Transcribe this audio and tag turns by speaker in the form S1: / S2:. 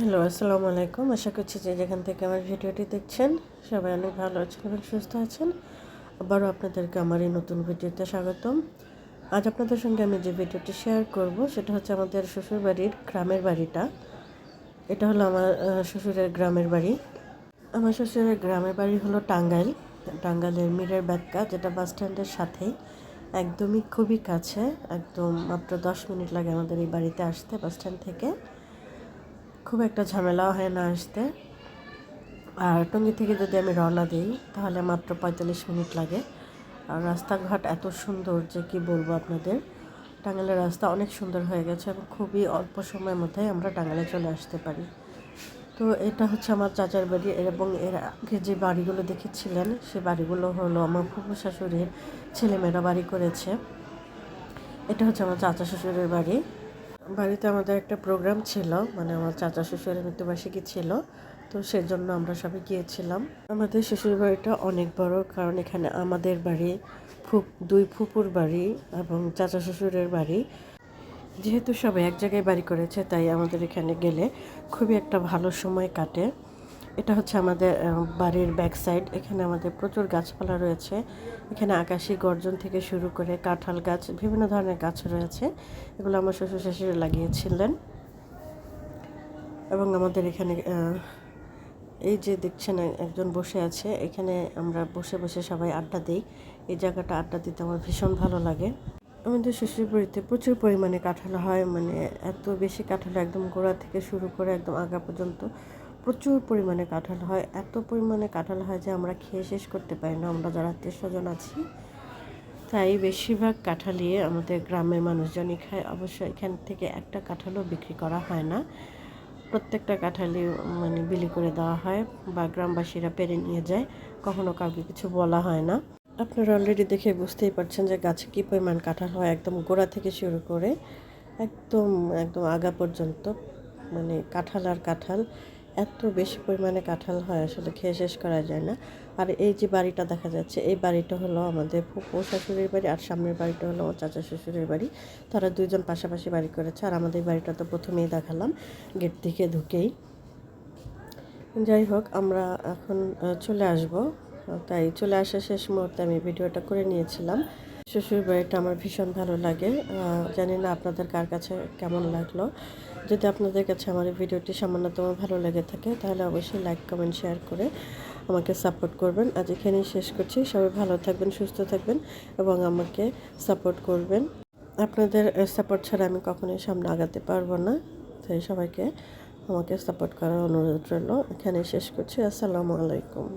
S1: Hello, আসসালামু আলাইকুম। আশা করছি যে যেখান থেকে আমার ভিডিওটি দেখছেন, সবাই অনেক ভালো আছেন এবং সুস্থ আছেন। আবারও আপনাদেরকে আমার এই নতুন ভিডিওতে স্বাগতম। আজ আপনাদের সঙ্গে আমি যে ভিডিওটি শেয়ার করব, সেটা হচ্ছে আমাদের শ্বশুর বাড়ির গ্রামের বাড়িটা। এটা হলো আমার শ্বশুরের গ্রামের বাড়ি। আমার শ্বশুরের গ্রামের বাড়ি হলো টাঙ্গাইল। টাঙ্গাইলের মিরের ব্যাটকা যেটা বাস স্ট্যান্ডের সাথেই, একদমই খুবই কাছে। একদম মাত্র দশ মিনিট লাগে আমাদের এই বাড়িতে আসতে বাস স্ট্যান্ড থেকে। খুব একটা ঝামেলাও হয় না আসতে। আর টঙ্গী থেকে যদি আমি রওনা দিই, তাহলে মাত্র পঁয়তাল্লিশ মিনিট লাগে। আর রাস্তাঘাট এত সুন্দর যে কি বলব আপনাদের, টাঙ্গাইলের রাস্তা অনেক সুন্দর হয়ে গেছে এবং খুবই অল্প সময়ের মধ্যে আমরা টাঙ্গালে চলে আসতে পারি। তো এটা হচ্ছে আমার চাচার বাড়ি এবং এর আগে যে বাড়িগুলো দেখেছিলেন, সে বাড়িগুলো হলো আমার ফুফু শাশুড়ির ছেলেমেয়েরা বাড়ি করেছে। এটা হচ্ছে আমার চাচা শ্বশুরের বাড়ি। বাড়িতে আমাদের একটা প্রোগ্রাম ছিল মানে আমার চাচা, শ্বশুরের মৃত্যুবার্ষিকী ছিল, তো সেজন্য আমরা সবাই গিয়েছিলাম। আমাদের শ্বশুর বাড়িটা অনেক বড়, কারণ এখানে আমাদের বাড়ি ফুপ দুই ফুপুর বাড়ি এবং চাচা, শ্বশুরের বাড়ি। যেহেতু সবাই এক জায়গায় বাড়ি করেছে, তাই আমাদের এখানে গেলে খুবই একটা ভালো সময় কাটে। এটা হচ্ছে আমাদের বাড়ির ব্যাক সাইড এখানে আমাদের প্রচুর গাছপালা রয়েছে। এখানে আকাশি গর্জন থেকে শুরু করে কাঁঠাল গাছ, বিভিন্ন ধরনের গাছ রয়েছে। এগুলো আমার শ্বশুর শাশুড়ি লাগিয়েছিলেন। এবং আমাদের এখানে এই যে দেখছেন একজন বসে আছে, এখানে আমরা বসে বসে সবাই আড্ডা দিই। এই জায়গাটা আড্ডা দিতে আমার ভীষণ ভালো লাগে। আমাদের শ্বশুর বাড়িতে প্রচুর পরিমাণে কাঁঠাল হয় মানে এত বেশি কাঁঠাল একদম গোড়া থেকে শুরু করে একদম আগা পর্যন্ত। প্রচুর পরিমাণে কাঁঠাল হয়, এত পরিমাণে কাঁঠাল হয় যে আমরা খেয়ে শেষ করতে পারি না। আমরা যারা আত্মীয় স্বজন আছি, তাই বেশিরভাগ কাঁঠালই আমাদের গ্রামের মানুষজনই খায়। অবশ্য এখান থেকে একটা কাঁঠালও বিক্রি করা হয় না। প্রত্যেকটা কাঁঠালই মানে বিলি করে দেওয়া হয় বা গ্রামবাসীরা পেরে নিয়ে যায়। কখনো কাউকে কিছু বলা হয় না। আপনারা অলরেডি দেখে বুঝতেই পারছেন যে গাছে কী পরিমাণ কাঁঠাল হয়, একদম গোড়া থেকে শুরু করে একদম একদম আগা পর্যন্ত। মানে কাঁঠাল আর কাঁঠাল এত বেশি পরিমাণে কাঁঠাল হয় আসলে খেয়ে শেষ করা যায় না। আর এই যে বাড়িটা দেখা যাচ্ছে, এই বাড়িটা হলো আমাদের ফুপু শাশুড়ির বাড়ি আর সামনের বাড়িটা হলো আমার চাচা শ্বশুরের বাড়ি। তারা দুইজন পাশাপাশি বাড়ি করেছে আর আমাদের বাড়িটা তো প্রথমেই দেখালাম, গেট থেকে ঢুকেই। যাই হোক, আমরা এখন চলে আসব। তাই চলে আসার শেষ মুহূর্তে আমি ভিডিওটা করে নিয়েছিলাম। শ্বশুর বাড়িটা আমার ভীষণ ভালো লাগে। জানি না আপনাদের কার কাছে কেমন লাগল। যদি আপনাদের কাছে আমার এই ভিডিওটি সামান্যতম ভালো লেগে থাকে, তাহলে অবশ্যই লাইক কমেন্ট শেয়ার করে আমাকে সাপোর্ট করবেন। আজ এখানেই শেষ করছি। সবাই ভালো থাকবেন, সুস্থ থাকবেন এবং আমাকে সাপোর্ট করবেন। আপনাদের সাপোর্ট ছাড়া আমি কখনোই সামনে আগাতে পারব না। তাই সবাইকে আমাকে সাপোর্ট করার অনুরোধ রইল। এখানেই শেষ করছি। আসসালামু আলাইকুম।